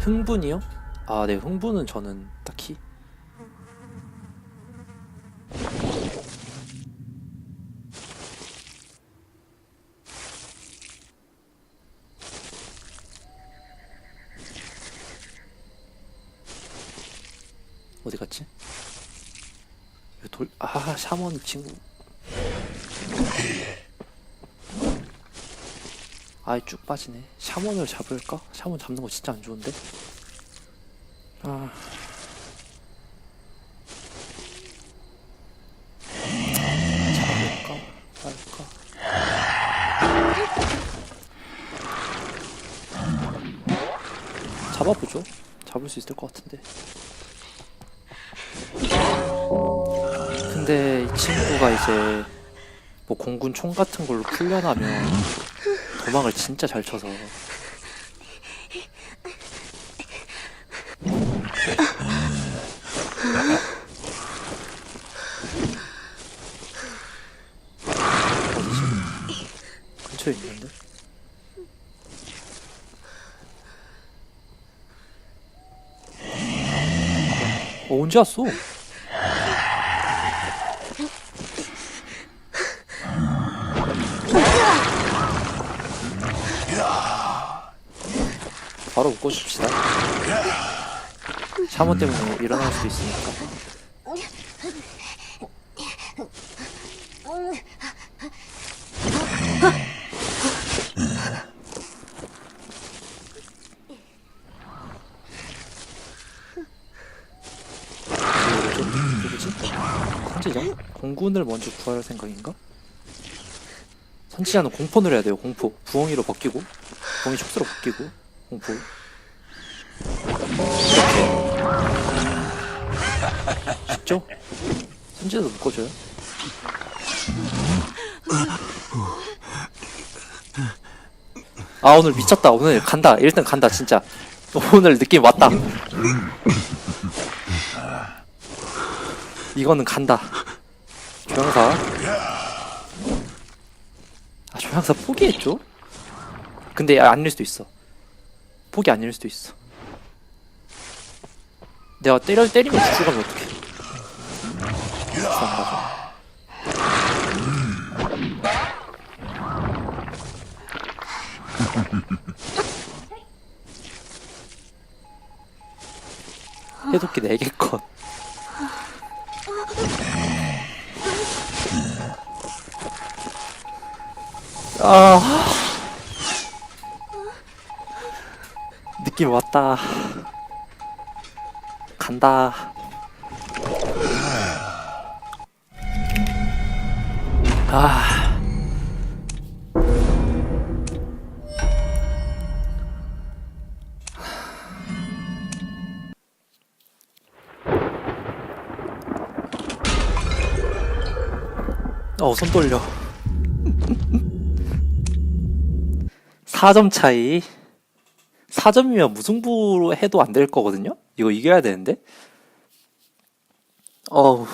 흥분이요? 아, 네, 흥분은 저는 딱히. 어디 갔지? 이거 돌, 아, 샤먼 친구. 아이, 쭉 빠지네. 샤먼을 잡을까? 샤먼 잡는 거 진짜 안 좋은데? 아. 잡을까? 말까? 잡아보죠. 잡을 수 있을 것 같은데. 근데 이 친구가 이제 뭐 공군 총 같은 걸로 풀려나면 도망을 진짜 잘 쳐서? 근처에 있는데? 어, 언제 왔어? 바로 묶어줍시다. 샤먼 때문에 일어날 수도 있으니까. 누구지? 누구지? 선지자? 공군을 먼저 구할 생각인가? 선지자는 공포를 해야 돼요, 공포. 부엉이로 바뀌고, 부엉이 촉수로 바뀌고, 공포. 이렇게. 쉽죠? 선지자도 묶어줘요. 아, 오늘 미쳤다. 오늘 간다. 1등 간다, 진짜. 오늘 느낌 왔다. 이거는 간다. 조향사. 아, 조향사 포기했죠? 근데 아닐 수도 있어. 포기 아닐 수도 있어. 내가 때려, 때리면 죽어가면 어떡해. 불쌍하다. 해독기 4개 컷. 아. 느낌 왔다. 간다. 아. 어, 손 떨려. 4점 차이. 4점이면 무승부로 해도 안 될 거거든요? 이거 이겨야 되는데? 어우.